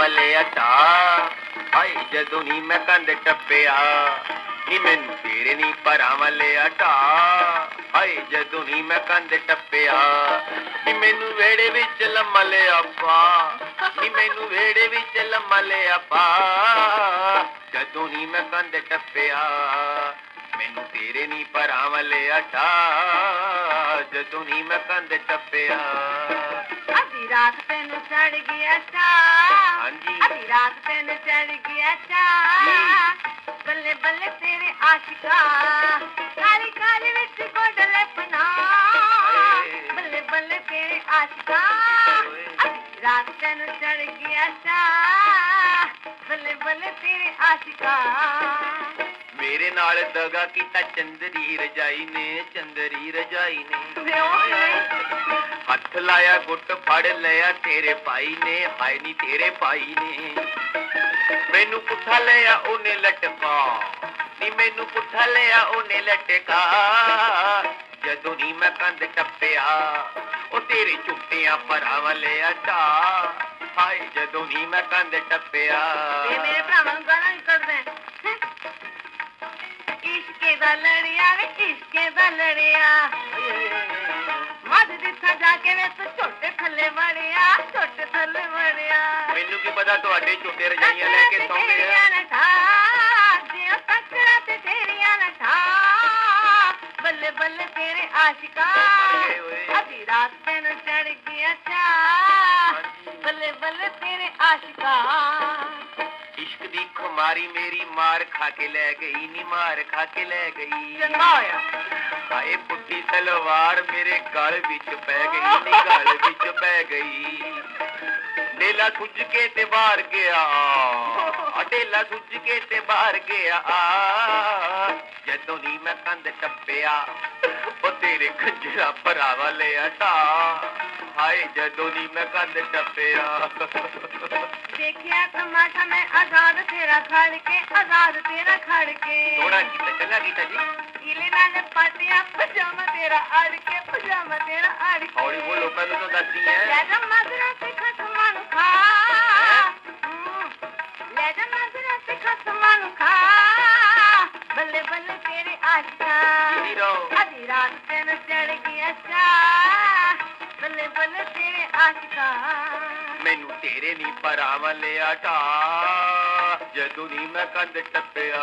ਵੱਲੇ ਅਟਾ ਹਾਏ, ਜਦੋਂ ਨੀ ਮੈਂ ਕੰਧ ਟੱਪਿਆ, ਨੀ ਮੈਨੂੰ ਤੇਰੇ ਨੀ ਪਰਾਂ ਵੱਲੇ ਅਟਾ ਹਾਏ, ਜਦੋਂ ਨੀ ਮੈਂ ਕੰਧ ਟੱਪਿਆ, ਨੀ ਮੈਨੂੰ ਵੇੜੇ ਵਿੱਚ ਲੰਮਾ ਲਿਆ ਪਾ। ਨੀ ਮੈਨੂੰ ਵੇੜੇ ਵਿੱਚ ਲੰਮਾ ਲਿਆ ਪਾ। ਜਦੋਂ ਨੀ ਮੈਂ ਕੰਧ ਟੱਪਿਆ, ਮੈਨੂੰ ਤੇਰੇ ਨੀ ਪਰਾਂ ਵੱਲੇ ਅਟਾ ਜਦੋਂ ਨੀ ਮੈਂ ਕੰਧ ਟੱਪਿਆ। رات تین چڑھ گیا ابھی رات تین چڑھ گیا چا بلے بلے تیرے آشکا کالی کالی بچ گوڈ لپنا بلے بلے تیرے آشکا رات تین چڑھ گیا بلے بلے تیرے آشکا ਮੇਰੇ ਨਾਲ ਦਗਾ ਕੀਤਾ ਚੰਦਰੀ ਰਜਾਈ ਨੇ ਚੰਦਰੀ ਰਜਾਈ ਨੇ। ਹੱਥ ਲਾਇਆ ਗੁੱਟ ਫੜ ਲਿਆ ਤੇਰੇ ਭਾਈ ਨੇ ਹਾਏ ਨੀ ਤੇਰੇ ਭਾਈ ਨੇ। ਮੈਨੂੰ ਪੁੱਠਾ ਲਿਆ ਉਹਨੇ ਲਟਕਾ। ਨੀ ਮੈਨੂੰ ਪੁੱਠਾ ਲਿਆ ਉਹਨੇ ਲਟਕਾ। ਜਦੋਂ ਨੀ ਮੈਂ ਕੰਧ ਟੱਪਿਆ ਉਹ ਤੇਰੇ ਚੁੱਟੀਆਂ ਪਰਾਂ ਵੱਲੇ ਅਟਾ ਹਾਏ ਜਦੋਂ ਨੀ ਮੈਂ ਕੰਧ ਟੱਪਿਆ। ਇਹ ਮੇਰੇ ਭਰਾਵਾਂ ਨੂੰ ਗਾਲਾਂ ਕੱਢਦੇ ਲੜਿਆ ਵੇ ਇਸ਼ਕੇ ਦਾ ਲੜਿਆ ਮੱਧ ਦਿੱਥਾ ਜਾ ਕੇ ਵੇ ਤੂੰ ਛੋਟੇ ਥੱਲੇ ਵੜਿਆ ਛੋਟੇ ਥੱਲੇ ਵੜਿਆ ਮੈਨੂੰ ਕੀ ਪਤਾ ਤੁਹਾਡੇ ਝੂਟੇ ਰਜਾਈਆਂ ਲੈ ਕੇ ਸੌਂਦੇ ਆ ਤੇਰੀਆਂ ਨਾ ਠਾ ਜਿਉ ਤੱਕੜਾ ਤੇ ਤੇਰੀਆਂ ਨਾ ਠਾ ਬੱਲੇ ਬੱਲੇ ਤੇਰੇ ਆਸ਼ਿਕਾ ਓਏ ਓਏ। ਅਧੀ ਰਾਤ ਤੈਨੂੰ ਚੜ ਗਿਆ ਚਾ ਬੱਲੇ ਬੱਲੇ ਤੇਰੇ ਆਸ਼ਿਕਾ ਇਸ਼ਕ ਦੀ ਖੁਮਾਰੀ ਮੇਰੀ ਮਾਰ ਖਾ ਕੇ ਲੈ ਗਈ ਨੀ ਮਾਰ ਖਾ ਕੇ ਲੈ ਗਈ। ਚੰਗਾ ਹੋਇਆ। ਹਾਏ ਪੁੱਠੀ ਤਲਵਾਰ ਮੇਰੇ ਗਲ ਵਿੱਚ ਪੈ ਗਈ ਨੀ ਗਲ ਵਿੱਚ ਪੈ اڈیلا سج کے تے باہر گیا اڈیلا سج کے تے باہر گیا جدوں نی میں کند ٹپیا او تیرے کھنجرا پراوا لے اٹا ہائے جدوں نی میں کند ٹپیا دیکھیا تماشا میں آزاد تیرا کھڑ کے آزاد تیرا کھڑ کے تھوڑا کیتا چلا کیتا جی گیلے نال پاتیا پجامہ تیرا اڑ کے پجامہ تیرا اڑ کے اور وہ لوکاں نوں دسدی ہے ਆਸ਼ਾ ਰਾਤ ਚੜ ਬੱਲੇ ਬੱਲੇ ਤੇਰੇ ਆਸ਼ਿਕਾ। ਮੈਨੂੰ ਤੇਰੇ ਨਹੀਂ ਪਰਾਂ ਵੱਲੇ ਆਟਾ ਜਦੋਂ ਨਹੀਂ ਮੈਂ ਕੰਧ ਟੱਪਿਆ।